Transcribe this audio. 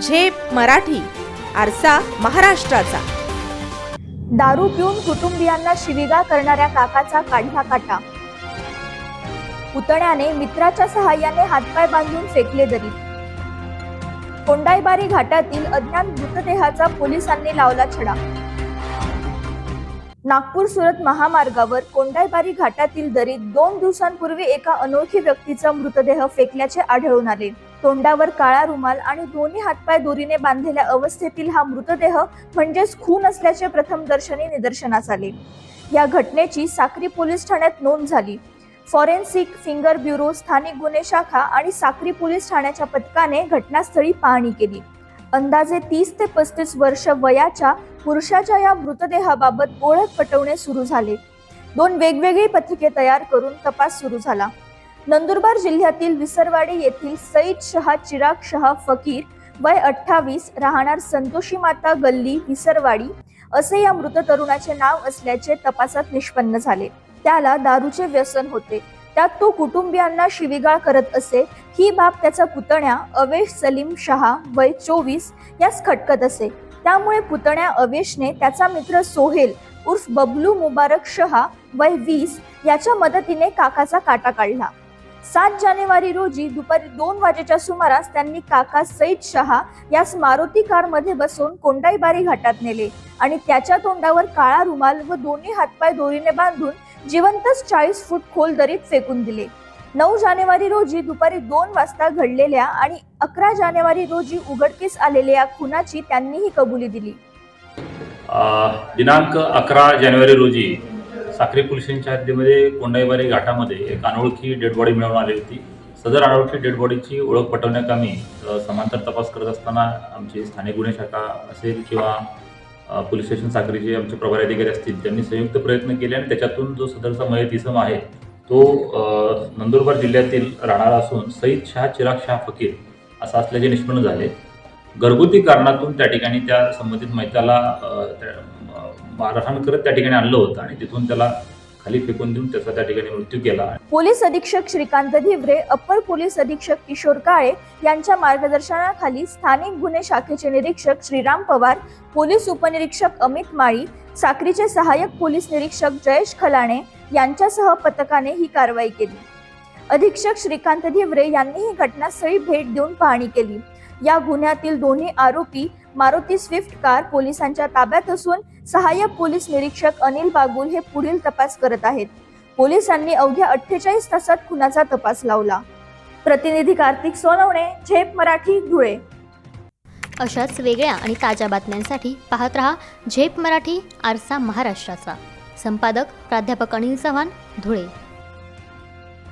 झेप मराठी आरसा महाराष्ट्राचा. दारू पिऊन कुटुंबियांना शिविगा करणाऱ्या काकाचा काढला काटा. पुतण्याने मित्राच्या सहाय्याने हातपाय बांधून फेकले दरीत कोंडाईबारी घाटातील अज्ञात मृतदेहाचा पोलिसांनी लावला छडा. नागपूर सुरत महामार्गावर कोंडाईबारी घाटातील दरीत दोन दिवसांपूर्वी एका अनोळखी व्यक्तीचा मृतदेह फेकल्याचे आढळून आले. तोंडावर काळा रुमाल आणि दोन्ही हातपाय दोरीने बांधलेल्या अवस्थेतील हा मृतदेह म्हणजेच खून असल्याचे प्रथमदर्शनी निदर्शनास आले. या घटनेची साक्री पोलीस ठाण्यात नोंद झाली. फॉरेन्सिक फिंगर ब्युरो स्थानिक गुन्हे शाखा आणि साक्री पोलीस ठाण्याच्या पथकाने घटनास्थळी पाहणी केली. अंदाजे तीस ते पस्तीस वर्ष वयाच्या पुरुषाच्या या मृतदेहाबाबत ओळख पटवणे सुरू झाले. दोन वेगवेगळी पथके तयार करून तपास सुरू झाला. नंदुरबार जिल्ह्यातील विसरवाडी येथील सईद शहा चिराग शहा फकीर वय अठ्ठावीस राहणार संतोषी माता गल्ली विसरवाडी. असे या मृत तरुणाचे नाव असल्याचे तपासात निष्पन्न झाले. त्याला दारूचे व्यसन होते. त्यात तो कुटुंबियांना शिवीगाळ करत असे. ही बाब त्याचा पुतण्या अवेश सलीम शहा वय चोवीस यास खटकत असे. त्यामुळे पुतण्या अवेशने त्याचा मित्र सोहेल उर्फ बबलू मुबारक शहा वय वीस याच्या मदतीने काकाचा काटा काढला. सात जानेवारी रोजी दुपारी दोन वाजेच्या सुमारास त्यांनी काका सईद शहा यास मारुती कारमध्ये बसवून कोंडाईबारी घाटात नेले आणि त्याच्या तोंडावर काळा रुमाल व दोन्ही हातपाय दोरीने बांधून जिवंतच चाळीस फूट खोल दरीत फेकून दिले. नऊ जानेवारी रोजी दुपारी दोन वाजता घडलेल्या आणि अकरा जानेवारी रोजी उघडकीस आलेल्या या खुनाची त्यांनीही कबुली दिली. दिनांक अकरा जानेवारी रोजी साखरे पोलिसांच्या हद्दीमध्ये कोंडाईबारी घाटामध्ये एक अनोळखी डेड बॉडी मिळवून आली होती. सदर अनोळखी डेड बॉडीची ओळख पटवण्याकामी समांतर तपास करत असताना आमची स्थानिक गुन्हे शाखा असेल किंवा पोलीस स्टेशन साखरेचे आमचे प्रभारी अधिकारी असतील त्यांनी संयुक्त प्रयत्न केले आणि त्याच्यातून जो सदरचा मयत इसम आहे तो नंदुरबार जिल्ह्यातील राहणारा असून सईद शाह चिराग शाह फकीर असा असल्याचे निष्पन्न झाले. घरगुती कारणातून त्या ठिकाणी त्या संबंधित मैत्याला त्या- मारहाण करत त्या ठिकाणी आणलं होतं आणि तिथून त्याला खाली फेकून देऊन त्याचा त्या ठिकाणी मृत्यू केला पोलीस अधीक्षक श्रीकांत धिवरे अप्पर पोलीस अधीक्षक किशोर काळे यांच्या मार्गदर्शनाखाली स्थानिक गुन्हे शाखेचे निरीक्षक श्रीराम पवार पोलीस उपनिरीक्षक अमित माळी साक्रीचे सहाय्यक पोलीस निरीक्षक जयेश खलाणे यांच्यासह पथकाने ही कारवाई केली. अधीक्षक श्रीकांत धिवरे यांनी ही घटनास्थळी भेट देऊन पाहणी केली. या गुन्ह्यातील दोन्ही आरोपी मारुती स्विफ्ट कार पोलिसांच्या ताब्यात असून सहाय्यक पोलीस निरीक्षक अनिल बागुल हे पुढील तपास करत आहेत. पोलिसांनी अवघ्या अठ्ठेचाळीस तासात खुनाचा तपास लावला. प्रतिनिधी कार्तिक सोनवणे झेप मराठी धुळे. अशाच वेगळ्या आणि ताज्या बातम्यांसाठी पाहत रहा झेप मराठी आरसा महाराष्ट्राचा. संपादक प्राध्यापक अनिल चव्हाण धुळे.